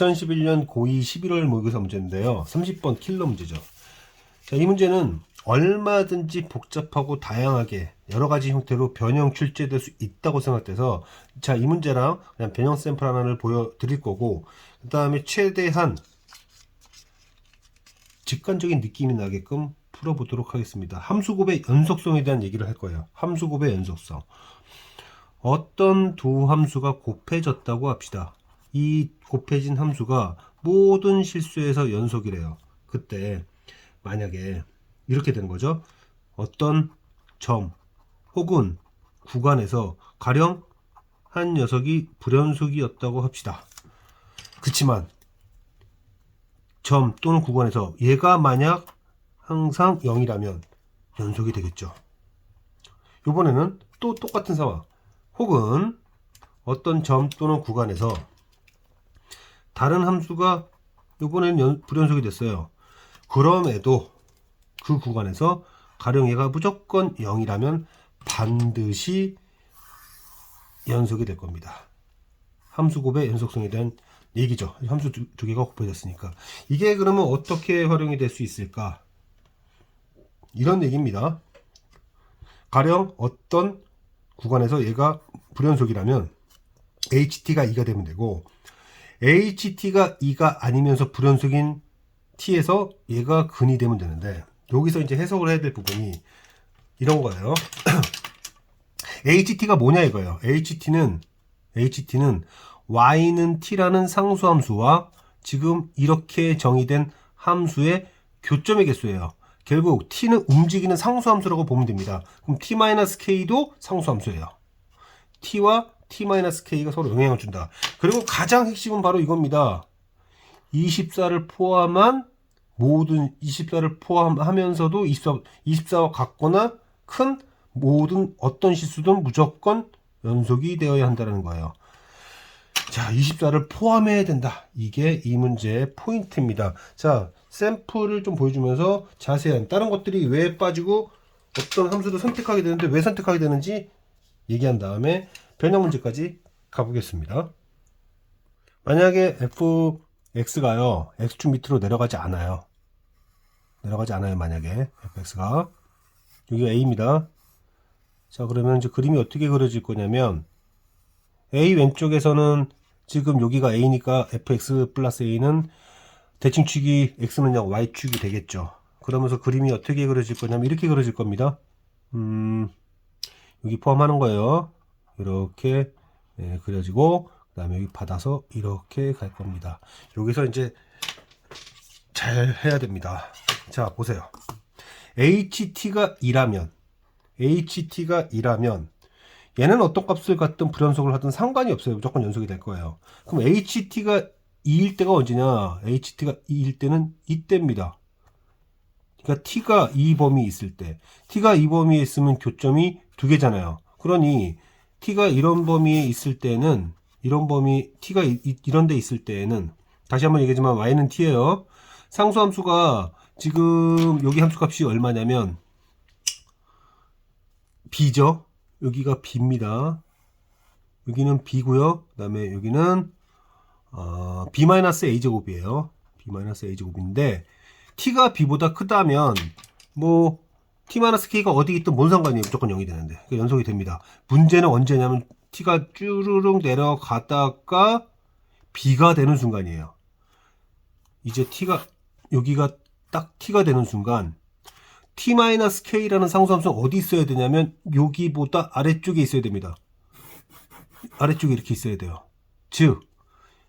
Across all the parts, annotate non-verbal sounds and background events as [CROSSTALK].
2011년 고2 11월 모의고사 문제인데요. 30번 킬러 문제죠. 자, 이 문제는 얼마든지 복잡하고 다양하게 여러 가지 형태로 변형 출제될 수 있다고 생각돼서 자, 이 문제랑 그냥 변형 샘플 하나를 보여드릴 거고 그 다음에 최대한 직관적인 느낌이 나게끔 풀어보도록 하겠습니다. 함수곱의 연속성에 대한 얘기를 할 거예요. 함수곱의 연속성. 어떤 두 함수가 곱해졌다고 합시다. 이 곱해진 함수가 모든 실수에서 연속이래요. 그때 만약에 이렇게 되는 거죠. 어떤 점 혹은 구간에서 가령 한 녀석이 불연속이었다고 합시다. 그치만 점 또는 구간에서 얘가 만약 항상 0이라면 연속이 되겠죠. 이번에는 또 똑같은 상황. 혹은 어떤 점 또는 구간에서 다른 함수가 이번에는 연- 불연속이 됐어요. 그럼에도 그 구간에서 가령 얘가 무조건 0이라면 반드시 연속이 될 겁니다. 함수 곱의 연속성에 대한 얘기죠. 함수 두, 두 개가 곱해졌으니까. 이게 그러면 어떻게 활용이 될 수 있을까? 이런 얘기입니다. 가령 어떤 구간에서 얘가 불연속이라면 HT가 2가 되면 되고 HT가 2가 아니면서 불연속인 T에서 얘가 근이 되면 되는데 여기서 이제 해석을 해야 될 부분이 이런 거예요. [CLEARS THROAT] HT가 뭐냐 이거예요. HT는 HT는 y는 t라는 상수함수와 지금 이렇게 정의된 함수의 교점의 개수예요. 결국 t는 움직이는 상수함수라고 보면 됩니다. 그럼 t-k도 상수함수예요. t와 t-k가 서로 영향을 준다. 그리고 가장 핵심은 바로 이겁니다. 24를 포함한 모든 24를 포함하면서도 24, 24와 같거나 큰 모든 어떤 실수든 무조건 연속이 되어야 한다는 거예요. 자, 24를 포함해야 된다. 이게 이 문제의 포인트입니다. 자, 샘플을 좀 보여주면서 자세한 다른 것들이 왜 빠지고 어떤 함수를 선택하게 되는데 왜 선택하게 되는지 얘기한 다음에 변형 문제까지 가보겠습니다. 만약에 fx가요, x축 밑으로 내려가지 않아요. 내려가지 않아요, 만약에 fx가. 여기가 a입니다. 자, 그러면 이제 그림이 어떻게 그려질 거냐면 a 왼쪽에서는 지금 여기가 a니까 fx 플러스 a는 대칭축이 x는 약 y축이 되겠죠. 그러면서 그림이 어떻게 그려질 거냐면 이렇게 그려질 겁니다. 음, 여기 포함하는 거예요. 이렇게 예, 그려지고 그 다음에 여기 받아서 이렇게 갈 겁니다. 여기서 이제 잘 해야 됩니다. 자 보세요. ht가 2라면 ht가 2라면 얘는 어떤 값을 갖든 불연속을 하든 상관이 없어요. 무조건 연속이 될 거예요. 그럼 ht가 2일 때가 언제냐? ht가 2일 때는 이때입니다. 그러니까 t가 2 범위 있을 때 t가 2 범위에 있으면 교점이 두 개잖아요. 그러니 t가 이런 범위에 있을 때는 이런 범위 t가 이, 이- 이런 데 있을 때에는 다시 한번 얘기하지만 y는 t예요. 상수 함수가 지금 여기 함수 값이 얼마냐면 b죠. 여기가 b입니다. 여기는 b고요. 그다음에 여기는 어, b-a 제곱이에요. b-a 제곱인데 t가 b보다 크다면 뭐 t-k가 어디 있든 뭔 상관이에요. 무조건 0이 되는데 그러니까 연속이 됩니다. 문제는 언제냐면 t가 쭈르륵 내려가다가 b가 되는 순간이에요. 이제 t가 여기가 딱 t가 되는 순간 t-k라는 상수함수는 어디 있어야 되냐면 여기보다 아래쪽에 있어야 됩니다. 아래쪽에 이렇게 있어야 돼요. 즉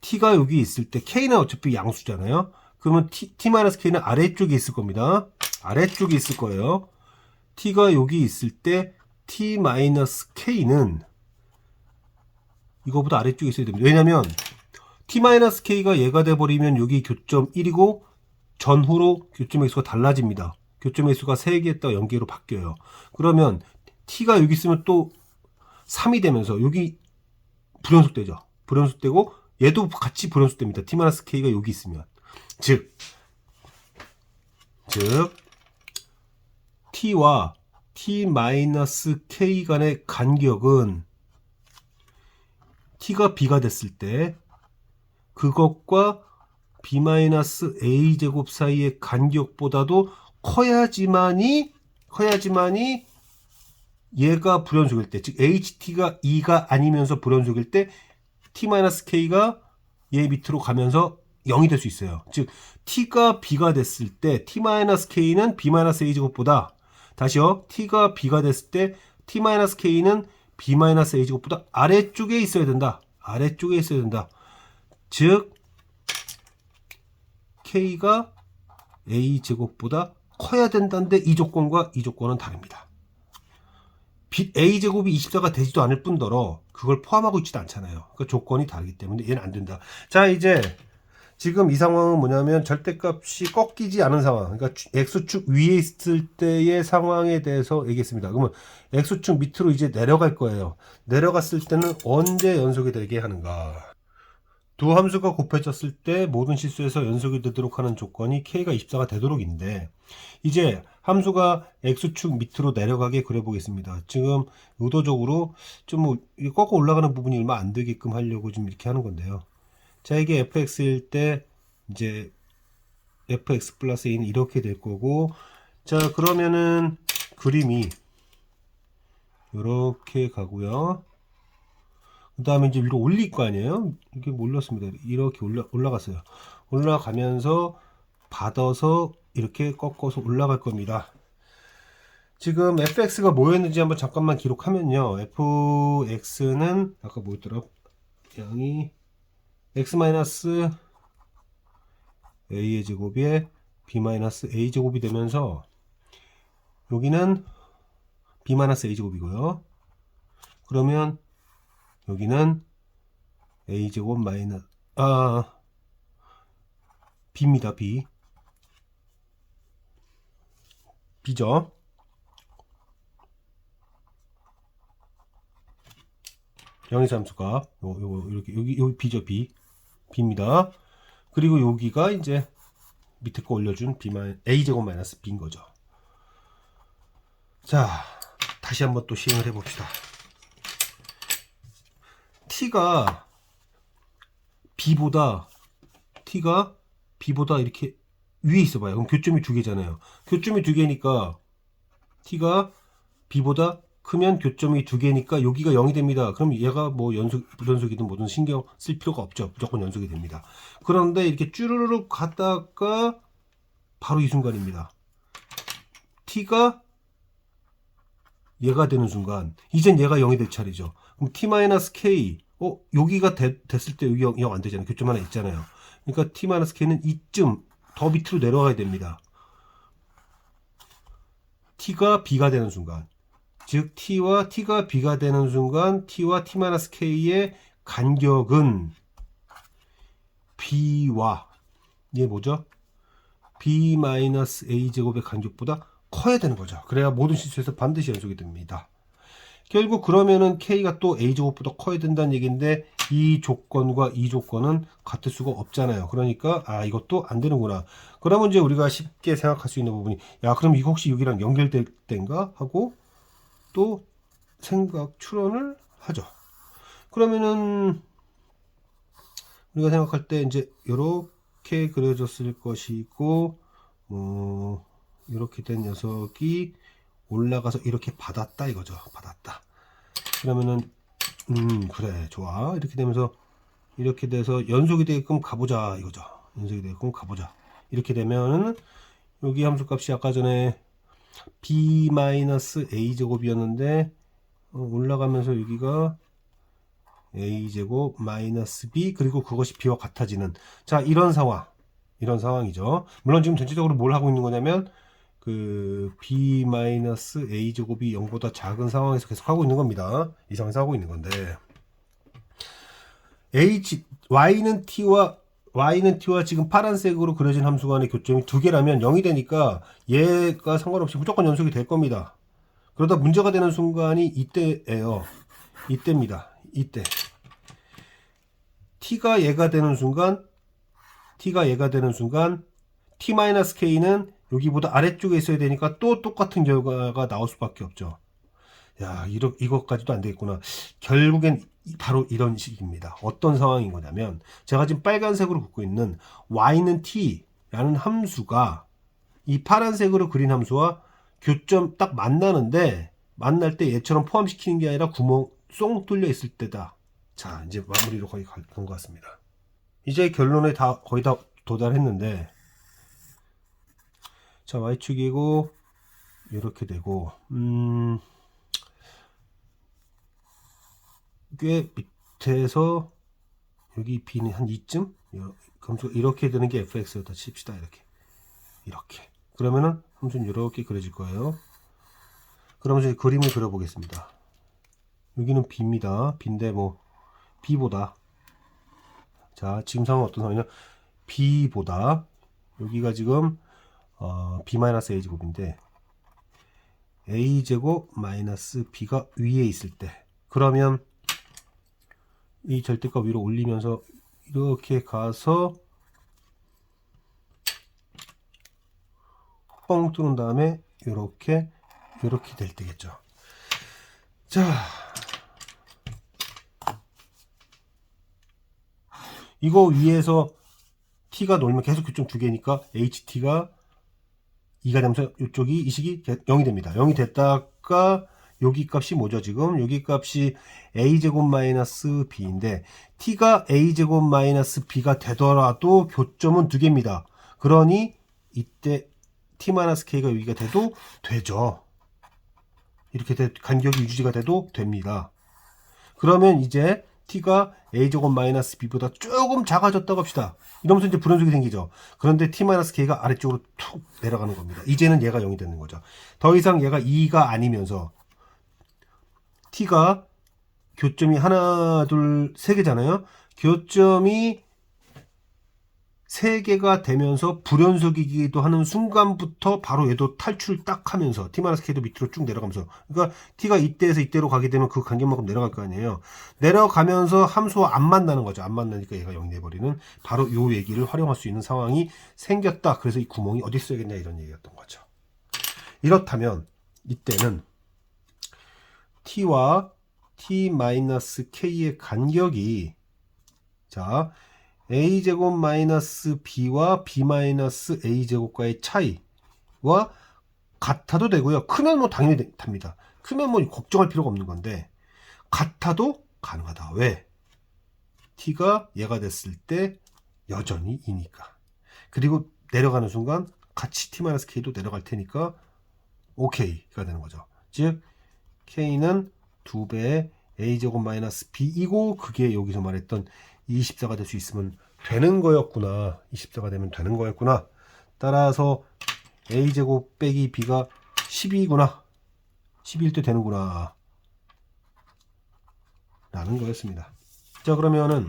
t가 여기 있을 때 k는 어차피 양수잖아요. 그러면 t-k는 아래쪽에 있을 겁니다. 아래쪽에 있을 거예요. T가 여기 있을 때 t-k는 이거보다 아래쪽에 있어야 됩니다. 왜냐면 t-k가 얘가 돼버리면 여기 교점 1이고 전후로 교점 액수가 달라집니다. 교점 액수가 3개에다가 0개로 바뀌어요. 그러면 t가 여기 있으면 또 3이 되면서 여기 불연속되죠. 불연속되고 얘도 같이 불연속됩니다. t-k가 여기 있으면. 즉, 즉 t와 t-k 간의 간격은 t가 b가 됐을 때 그것과 b-a 제곱 사이의 간격보다도 커야지만이 커야지만이 얘가 불연속일 때, 즉 ht가 2가 아니면서 불연속일 때 t-k가 얘 밑으로 가면서 0이 될 수 있어요. 즉 t가 b가 됐을 때 t-k는 b-a 제곱보다 다시요. t가 b가 됐을 때 t-k는 b-a 제곱보다 아래쪽에 있어야 된다. 아래쪽에 있어야 된다. 즉 k가 a 제곱보다 커야 된다는데 이 조건과 이 조건은 다릅니다. 비- a 제곱이 24가 되지도 않을 뿐더러 그걸 포함하고 있지도 않잖아요. 그 조건이 다르기 때문에 얘는 안 된다. 자 이제 지금 이 상황은 뭐냐면 절대값이 꺾이지 않은 상황. 그러니까 추- x축 위에 있을 때의 상황에 대해서 얘기했습니다. 그러면 x축 밑으로 이제 내려갈 거예요. 내려갔을 때는 언제 연속이 되게 하는가? 두 함수가 곱해졌을 때 모든 실수에서 연속이 되도록 하는 조건이 k가 24가 되도록인데 이제 함수가 x축 밑으로 내려가게 그려보겠습니다. 지금 의도적으로 좀 뭐 꺾어 올라가는 부분이 얼마 안 되게끔 하려고 좀 이렇게 하는 건데요. 자 이게 fx일 때 이제 fx 플러스 a는 이렇게 될 거고 자 그러면은 그림이 이렇게 가고요. 그 다음에 이제 위로 올릴 거 아니에요? 이게 몰랐습니다. 이렇게 올라, 올라갔어요. 올라가면서 받아서 이렇게 꺾어서 올라갈 겁니다. 지금 fx가 뭐였는지 한번 잠깐만 기록하면요. fx는 아까 뭐였더라? 양이 x 마이너스 a의 제곱에 b 마이너스 a 제곱이 되면서 여기는 b 마이너스 a 제곱이고요. 그러면 여기는 a 제곱 마이너스 아 b입니다. b b죠. 영의 함수가 요, 요, 이렇게 여기 여기 b죠 b b입니다. 그리고 여기가 이제 밑에 거 올려준 b 마 a 제곱 마이너스 b인 거죠. 자 다시 한번 또 시행을 해봅시다. t가 b보다 t가 b보다 이렇게 위에 있어봐요. 그럼 교점이 두 개잖아요. 교점이 두 개니까 t가 b보다 크면 교점이 두 개니까 여기가 0이 됩니다. 그럼 얘가 뭐 연속, 불연속이든 뭐든 신경 쓸 필요가 없죠. 무조건 연속이 됩니다. 그런데 이렇게 쭈르륵 갔다가 바로 이 순간입니다. t가 얘가 되는 순간 이젠 얘가 0이 될 차례죠. 그럼 t-k 어 여기가 되- 됐을 때 여기 0안 되잖아요. 교점 하나 있잖아요. 그러니까 t-k는 이쯤 더 밑으로 내려가야 됩니다. t가 b가 되는 순간 즉 t와 t가 b가 되는 순간 t와 t-k의 간격은 b와 이게 뭐죠? b-a 제곱의 간격보다 커야 되는 거죠. 그래야 모든 실수에서 반드시 연속이 됩니다. 결국 그러면은 k가 또 a 제곱보다 커야 된다는 얘기인데 이 조건과 이 조건은 같을 수가 없잖아요. 그러니까 아 이것도 안 되는구나. 그러면 이제 우리가 쉽게 생각할 수 있는 부분이 야 그럼 이거 혹시 여기랑 연결될 때인가 하고 또 생각 추론을 하죠. 그러면은 우리가 생각할 때 이제 이렇게 그려졌을 것이고 뭐 이렇게 된 녀석이 올라가서 이렇게 받았다 이거죠. 받았다. 그러면은 음 그래 좋아 이렇게 되면서 이렇게 돼서 연속이 되게끔 가보자 이거죠. 연속이 되게끔 가보자. 이렇게 되면은 여기 함수값이 아까 전에 b-a 제곱이었는데 어, 올라가면서 여기가 a 제곱 마이너스 b 그리고 그것이 b와 같아지는 자 이런 상황 이런 상황이죠. 물론 지금 전체적으로 뭘 하고 있는 거냐면 그 b 마이너스 a 제곱이 0보다 작은 상황에서 계속 하고 있는 겁니다. 이 상황에서 하고 있는 건데 h y는 t와 y는 t와 지금 파란색으로 그려진 함수 간의 교점이 두 개라면 0이 되니까 얘가 상관없이 무조건 연속이 될 겁니다. 그러다 문제가 되는 순간이 이때예요. 이때입니다. 이때. t가 얘가 되는 순간 t가 얘가 되는 순간 t-k는 여기보다 아래쪽에 있어야 되니까 또 똑같은 결과가 나올 수밖에 없죠. 야, 이러, 이것까지도 안 되겠구나. 결국엔 이- 바로 이런 식입니다. 어떤 상황인 거냐면, 제가 지금 빨간색으로 긋고 있는 y는 t라는 함수가 이 파란색으로 그린 함수와 교점 딱 만나는데, 만날 때 얘처럼 포함시키는 게 아니라 구멍 쏙 뚫려 있을 때다. 자, 이제 마무리로 거의 간 것 같습니다. 이제 결론에 다, 거의 다 도달했는데, 자, y축이고, 이렇게 되고, 음, 꽤 밑에서 여기 b는 한 이쯤? 검수 이렇게 되는 게 fx였다 칩시다 이렇게. 이렇게. 그러면은 함수는 이렇게 그려질 거예요. 그러면 이제 그림을 그려보겠습니다. 여기는 b입니다. B인데 뭐 b보다. 자 지금 상황은 어떤 상황이냐? B보다. 여기가 지금 어, b-a 제곱인데 a 제곱 마이너스 b가 위에 있을 때. 그러면 이 절대값 위로 올리면서 이렇게 가서 뻥 뚫은 다음에 이렇게 이렇게 될 때겠죠. 자, 이거 위에서 t가 놀면 계속 교점 두 개니까 ht가 2가 되면서 이쪽이 이 식이 0이 됩니다. 0이 됐다가 여기 값이 뭐죠 지금? 여기 값이 a제곱 마이너스 b인데 t가 a제곱 마이너스 b가 되더라도 교점은 두 개입니다. 그러니 이때 t 마이너스 k가 여기가 돼도 되죠. 이렇게 돼, 간격이 유지가 돼도 됩니다. 그러면 이제 t가 a제곱 마이너스 b보다 조금 작아졌다고 합시다. 이러면서 이제 불연속이 생기죠. 그런데 t 마이너스 k가 아래쪽으로 툭 내려가는 겁니다. 이제는 얘가 0이 되는 거죠. 더 이상 얘가 2가 아니면서 t가 교점이 하나, 둘, 세 개잖아요. 교점이 세 개가 되면서 불연속이기도 하는 순간부터 바로 얘도 탈출 딱 하면서 t-k도 밑으로 쭉 내려가면서 그러니까 t가 이때에서 이때로 가게 되면 그 간격만큼 내려갈 거 아니에요. 내려가면서 함수와 안 만나는 거죠. 안 만나니까 얘가 0이 돼버리는 바로 요 얘기를 활용할 수 있는 상황이 생겼다. 그래서 이 구멍이 어디 있어야겠냐 이런 얘기였던 거죠. 이렇다면 이때는 t와 t-k의 간격이 자 a제곱 마이너스 b와 b 마이너스 a제곱과의 차이와 같아도 되고요. 크면 뭐 당연히 되- 답니다. 크면 뭐 걱정할 필요가 없는 건데 같아도 가능하다. 왜? t가 얘가 됐을 때 여전히 2니까. 그리고 내려가는 순간 같이 t-k도 내려갈 테니까 오케이가 되는 거죠. 즉 k는 2배의 a제곱 마이너스 b이고 그게 여기서 말했던 24가 될 수 있으면 되는 거였구나. 24가 되면 되는 거였구나. 따라서 a제곱 빼기 b가 12구나. 11때 되는구나. 라는 거였습니다. 자 그러면은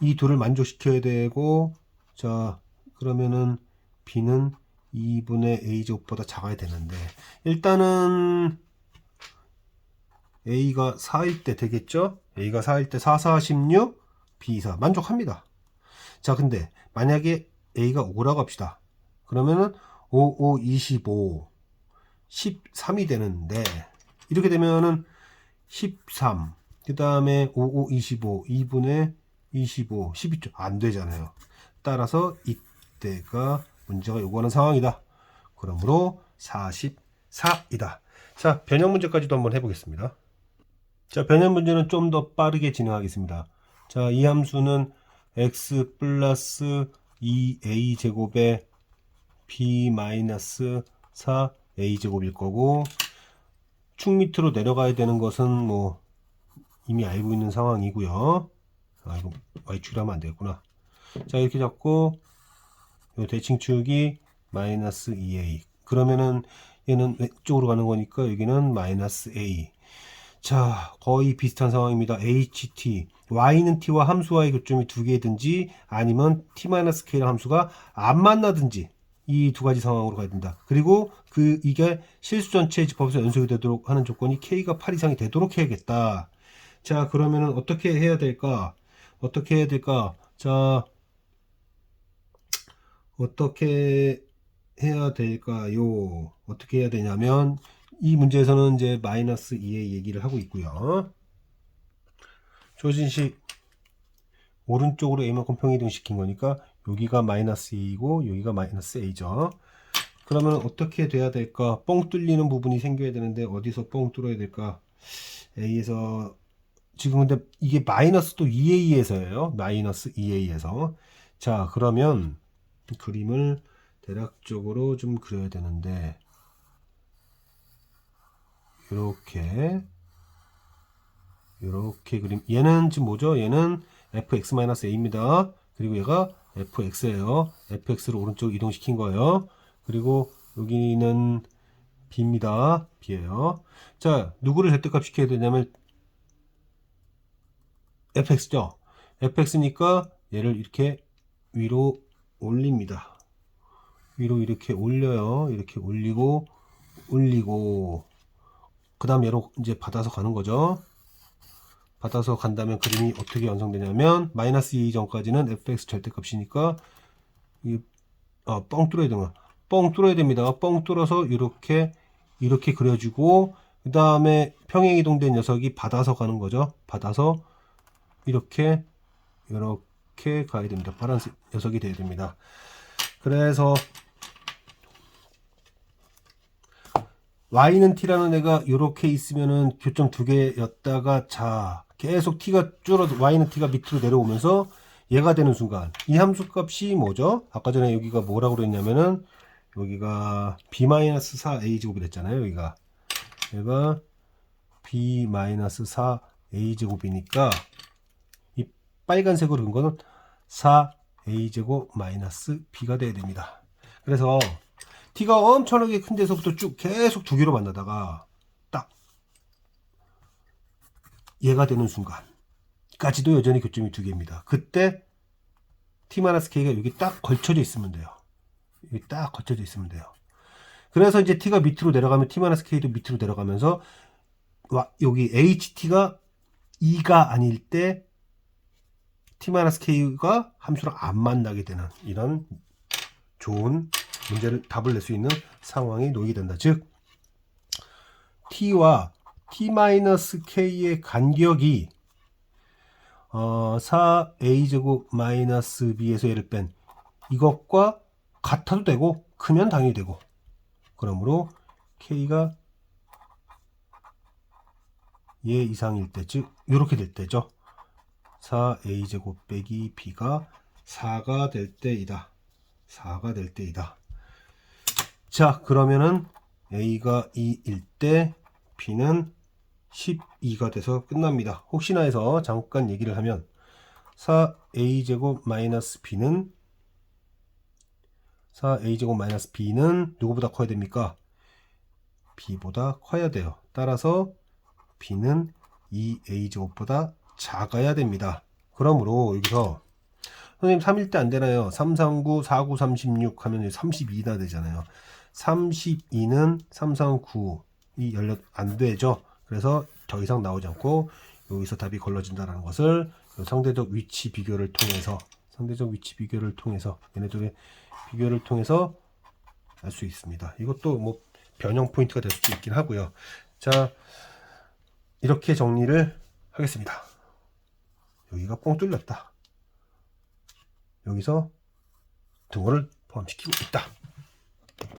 이 둘을 만족시켜야 되고 자 그러면은 b는 2분의 a제곱보다 작아야 되는데 일단은 a가 4일 때 되겠죠? a가 4일 때 4, 4, 16, b 4 만족합니다. 자 근데 만약에 a가 5라고 합시다. 그러면은 5, 5, 25, 13이 되는데 이렇게 되면은 13, 그 다음에 5, 5, 25, 2분의 25, 12조 안 되잖아요. 따라서 이때가 문제가 요구하는 상황이다. 그러므로 44이다. 자, 변형 문제까지도 한번 해보겠습니다. 자, 변형 문제는 좀 더 빠르게 진행하겠습니다. 자, 이 함수는 x 플러스 2a 제곱에 b 마이너스 4a 제곱일 거고 축 밑으로 내려가야 되는 것은 뭐 이미 알고 있는 상황이고요. 아, 이거 y축이라 하면 안 되겠구나. 자, 이렇게 잡고 요 대칭축이 마이너스 2a. 그러면은 얘는 왼쪽으로 가는 거니까 여기는 마이너스 a. 자, 거의 비슷한 상황입니다. ht. y는 t와 함수와의 교점이 두 개든지 아니면 t-k랑 함수가 안 만나든지 이 두 가지 상황으로 가야 된다. 그리고 그 이게 실수 전체 집합에서 연속이 되도록 하는 조건이 k가 8 이상이 되도록 해야겠다. 자, 그러면은 어떻게 해야 될까? 어떻게 해야 될까? 자, 어떻게 해야 될까요? 어떻게 해야 되냐면 이 문제에서는 이제 마이너스 2의 얘기를 하고 있고요. 조진식 오른쪽으로 a만큼 평이동 시킨 거니까 여기가 마이너스 2이고 여기가 마이너스 a죠. 그러면 어떻게 돼야 될까? 뻥 뚫리는 부분이 생겨야 되는데 어디서 뻥 뚫어야 될까? a에서 지금 근데 이게 마이너스 또 2a에서예요. 마이너스 2a에서. 자, 그러면 그림을 대략적으로 좀 그려야 되는데 이렇게 이렇게 그림 얘는 지금 뭐죠? 얘는 fx-a입니다. 그리고 얘가 fx예요. fx를 오른쪽 이동시킨 거예요. 그리고 여기는 b입니다. b예요. 자, 누구를 절대값 시켜야 되냐면 fx죠. fx니까 얘를 이렇게 위로 올립니다. 위로 이렇게 올려요. 이렇게 올리고 올리고 그 다음 얘로 이제 받아서 가는 거죠. 받아서 간다면 그림이 어떻게 완성되냐면 마이너스 2 전까지는 fx 절대값이니까 이, 아, 뻥 뚫어야 되나 뻥 뚫어야 됩니다. 뻥 뚫어서 이렇게 이렇게 그려주고 그 다음에 평행 이동된 녀석이 받아서 가는 거죠. 받아서 이렇게 이렇게 가야 됩니다. 파란색 녀석이 돼야 됩니다. 그래서 y는 t라는 애가 이렇게 있으면은 교점 두 개였다가 자 계속 t가 줄어도 y는 t가 밑으로 내려오면서 얘가 되는 순간 이 함수 값이 뭐죠? 아까 전에 여기가 뭐라고 그랬냐면은 여기가 b-4a 제곱이 됐잖아요. 여기가 얘가 b-4a 제곱이니까 이 빨간색으로 그은 거는 4a 제곱 마이너스 b가 돼야 됩니다. 그래서 t가 엄청나게 큰 데서부터 쭉 계속 두 개로 만나다가 딱 얘가 되는 순간까지도 여전히 교점이 두 개입니다. 그때 t-k가 여기 딱 걸쳐져 있으면 돼요. 여기 딱 걸쳐져 있으면 돼요. 그래서 이제 t가 밑으로 내려가면 t-k도 밑으로 내려가면서 와, 여기 ht가 2가 아닐 때 t-k가 함수랑 안 만나게 되는 이런 좋은 문제를 답을 낼 수 있는 상황이 놓이게 된다. 즉 t와 t-k의 간격이 어, 4a제곱 마이너스 b에서 얘를 뺀 이것과 같아도 되고 크면 당연히 되고 그러므로 k가 얘 이상일 때, 즉 이렇게 될 때죠. 4a제곱 빼기 b가 4가 될 때이다. 4가 될 때이다. 자, 그러면은 a가 2일 때 b는 12가 돼서 끝납니다. 혹시나 해서 잠깐 얘기를 하면 4a제곱 마이너스 b는 4a제곱 마이너스 b는 누구보다 커야 됩니까? b보다 커야 돼요. 따라서 b는 2a제곱보다 작아야 됩니다. 그러므로 여기서 선생님 3일 때 안 되나요? 3, 3, 9, 4, 9, 36 하면 32나 되잖아요. 32는 3, 3, 9이 열려 안 되죠. 그래서 더 이상 나오지 않고 여기서 답이 걸러진다는 것을 상대적 위치 비교를 통해서 상대적 위치 비교를 통해서 얘네들의 비교를 통해서 알 수 있습니다. 이것도 뭐 변형 포인트가 될 수도 있긴 하고요. 자 이렇게 정리를 하겠습니다. 여기가 뻥 뚫렸다. 여기서 등호를 포함시키고 있다.